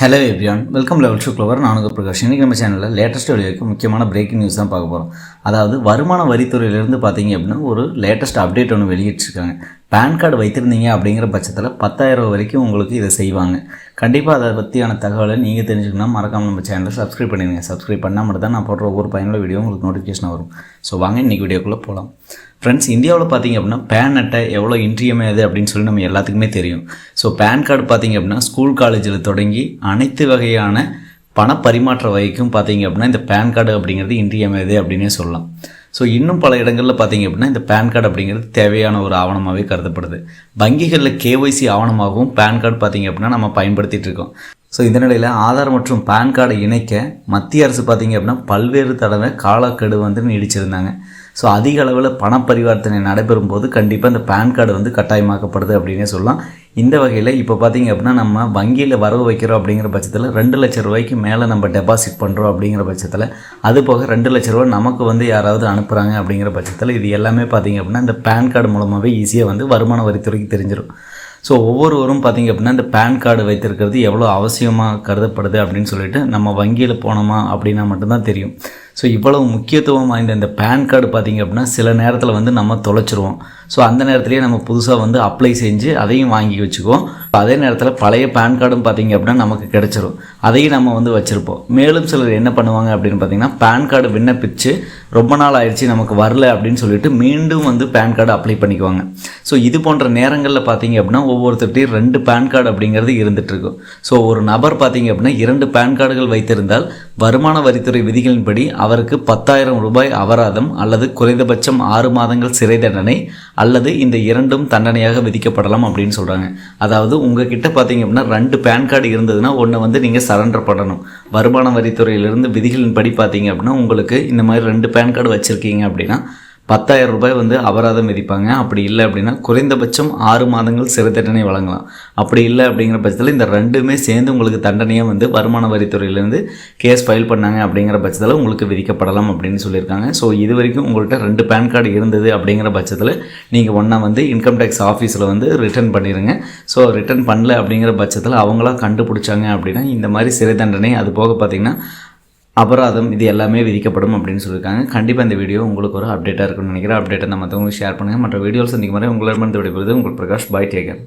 Hello everyone welcome level to Clover நானுங்க பிரகாஷ். இன்றைக்கி நம்ம சேனலில் லேட்டஸ்ட் வீடியோக்கு முக்கியமான பிரேக்கிங் நியூஸ் தான் பார்க்க போகிறோம் அதாவது வருமான வரித்துறையிலேருந்து பார்த்தீங்க அப்படின்னா ஒரு லேட்டஸ்ட் அப்டேட் ஒன்று வெளியிட்டிருக்காங்க. பேன் கார்டு வைத்திருந்தீங்க அப்படிங்கிற பட்சத்தில் பத்தாயிரம் வரைக்கும் உங்களுக்கு இதை செய்வாங்க. கண்டிப்பாக அதை பற்றியான தகவலை நீங்கள் தெரிஞ்சுக்கணும் மறக்காமல் நம்ம சேனலை சப்ஸ்கிரைப் பண்ணிடுங்க. சப்ஸ்கிரைப் பண்ணால் மட்டும் தான் நான் போடுற ஒவ்வொரு பயனுள்ள வீடியோ உங்களுக்கு நோட்டிஃபிகேஷன் வரும். ஸோ வாங்க இன்றைக்கி வீடியோக்குள்ளே போகலாம் ஃப்ரெண்ட்ஸ் இந்தியாவில் பார்த்தீங்க அப்படின்னா பேன் அட்டை எவ்வளோ இன்றியமையாது அப்படின்னு சொல்லி நம்ம எல்லாத்துக்குமே தெரியும். ஸோ பேன் கார்டு பார்த்தீங்க அப்படின்னா ஸ்கூல் காலேஜில் தொடங்கி அனைத்து வகையான பண பரிமாற்ற வகைக்கும் பார்த்தீங்க அப்படின்னா இந்த பேன் கார்டு அப்படிங்கிறது இன்றியமையாது அப்படின்னே சொல்லலாம். ஸோ இன்னும் பல இடங்களில் பார்த்தீங்க அப்படின்னா இந்த பேன் கார்டு அப்படிங்கிறது தேவையான ஒரு ஆவணமாகவே கருதப்படுது. வங்கிகளில் கேஒய்சி ஆவணமாகவும் பேன் கார்டு பார்த்தீங்க அப்படின்னா நம்ம பயன்படுத்திட்டு இருக்கோம். ஸோ இந்த நிலையில் ஆதார் மற்றும் பேன் கார்டை இணைக்க மத்திய அரசு பார்த்தீங்க அப்படின்னா பல்வேறு தடவை காலக்கெடு வந்து நீடிச்சிருந்தாங்க. ஸோ அதிக அளவில் பண பரிவர்த்தனை நடைபெறும் போது கண்டிப்பாக இந்த பேன் கார்டு வந்து கட்டாயமாக்கப்படுது அப்படின்னே சொல்லலாம். இந்த வகையில் இப்போ பார்த்தீங்க அப்படின்னா நம்ம வங்கியில் வரவு வைக்கிறோம் அப்படிங்கிற பட்சத்தில் ரெண்டு லட்ச ரூபாய்க்கு மேலே நம்ம டெபாசிட் பண்ணுறோம் அப்படிங்கிற பட்சத்தில் அது போக ரெண்டு லட்ச ரூபா நமக்கு வந்து யாராவது அனுப்புகிறாங்க அப்படிங்கிற பட்சத்தில் இது எல்லாமே பார்த்தீங்க அப்படின்னா இந்த பேன் கார்டு மூலமாகவே ஈஸியாக வந்து வருமான வரித்துறைக்கு தெரிஞ்சிடும் ஸோ ஒவ்வொருவரும் பார்த்திங்க அப்படின்னா இந்த பேன் கார்டு வைத்திருக்கிறது எவ்வளோ அவசியமாக கருதப்படுது அப்படின்னு சொல்லிட்டு நம்ம வங்கியில் போனோமா அப்படின்னா மட்டும்தான் தெரியும். ஸோ இவ்வளவு முக்கியத்துவம் வாய்ந்த இந்த பேன் கார்டு பார்த்திங்க அப்படின்னா சில நேரத்தில் வந்து நம்ம தொலைச்சிருவோம். ஸோ அந்த நேரத்துலேயே நம்ம புதுசாக வந்து அப்ளை செஞ்சு அதையும் வாங்கி வச்சுக்குவோம். அதே நேரத்தில் பழைய பேன் கார்டும் பார்த்திங்க அப்படின்னா நமக்கு கிடச்சிரும். அதையும் நம்ம வந்து வச்சுருப்போம். மேலும் சிலர் என்ன பண்ணுவாங்க அப்படின்னு பார்த்தீங்கன்னா பேன் கார்டு விண்ணப்பிச்சு ரொம்ப நாள் ஆயிடுச்சு நமக்கு வரல அப்படின்னு சொல்லிட்டு மீண்டும் வந்து பேன் கார்டு அப்ளை பண்ணிக்குவாங்க. ஸோ இது போன்ற நேரங்களில் பார்த்தீங்க அப்படின்னா ஒவ்வொருத்தர்கிட்டையும் ரெண்டு பேன் கார்டு அப்படிங்கிறது இருந்துகிட்ருக்கும் ஸோ ஒரு நபர் பார்த்தீங்க அப்படின்னா இரண்டு பேன் கார்டுகள் வைத்திருந்தால் வருமான வரித்துறை விதிகளின்படி அவருக்கு பத்தாயிரம் ரூபாய் அபராதம் அல்லது குறைந்தபட்சம் ஆறு மாதங்கள் சிறை தண்டனை அல்லது இந்த இரண்டும் தண்டனையாக விதிக்கப்படலாம் அப்படின்னு சொல்கிறாங்க அதாவது உங்ககிட்ட பார்த்தீங்க அப்படின்னா ரெண்டு பேன் கார்டு இருந்ததுன்னா ஒன்று வந்து நீங்கள் சரண்டர் பண்ணணும். வருமான வரித்துறையிலிருந்து விதிகளின்படி பார்த்தீங்க அப்படின்னா உங்களுக்கு இந்த மாதிரி ரெண்டு பேன் கார்டு வச்சுருக்கீங்க அப்படின்னா பத்தாயிரம் ரூபாய் வந்து அபராதம் விதிப்பாங்க. அப்படி இல்லை அப்படின்னா குறைந்தபட்சம் ஆறு மாதங்கள் சிறை தண்டனை வழங்கலாம். அப்படி இல்லை அப்படிங்கிற பட்சத்தில் இந்த ரெண்டுமே சேர்ந்து உங்களுக்கு தண்டனையாக வந்து வருமான வரித்துறையிலேருந்து கேஸ் ஃபைல் பண்ணாங்க அப்படிங்கிற பட்சத்தில் உங்களுக்கு விதிக்கப்படலாம் அப்படின்னு சொல்லியிருக்காங்க. ஸோ இது வரைக்கும் உங்கள்கிட்ட ரெண்டு பேன் கார்டு இருந்தது அப்படிங்கிற பட்சத்தில் நீங்கள் ஒன்றா வந்து இன்கம் டேக்ஸ் ஆஃபீஸில் வந்து ரிட்டர்ன் பண்ணிடுங்க ஸோ ரிட்டர்ன் பண்ணல அப்படிங்கிற பட்சத்தில் அவங்களா கண்டுபிடிச்சாங்க அப்படின்னா இந்த மாதிரி சிறை தண்டனை அது போக பார்த்திங்கன்னா அபராதம் இது எல்லாமே விதிக்கப்படும் அப்படின்னு சொல்லியிருக்காங்க. கண்டிப்பாக இந்த வீடியோ உங்களுக்கு ஒரு அப்டேட்டாக இருக்கும்னு நினைக்கிறேன். அப்டேட்டை நம்ம மற்றவங்களுக்கு ஷேர் பண்ணுங்கள் மற்ற வீடியோஸ் சந்திக்கும் வரை உங்களிடமிருந்து விடைபெறுவது உங்கள் பிரகாஷ் பாய் டேக்கர்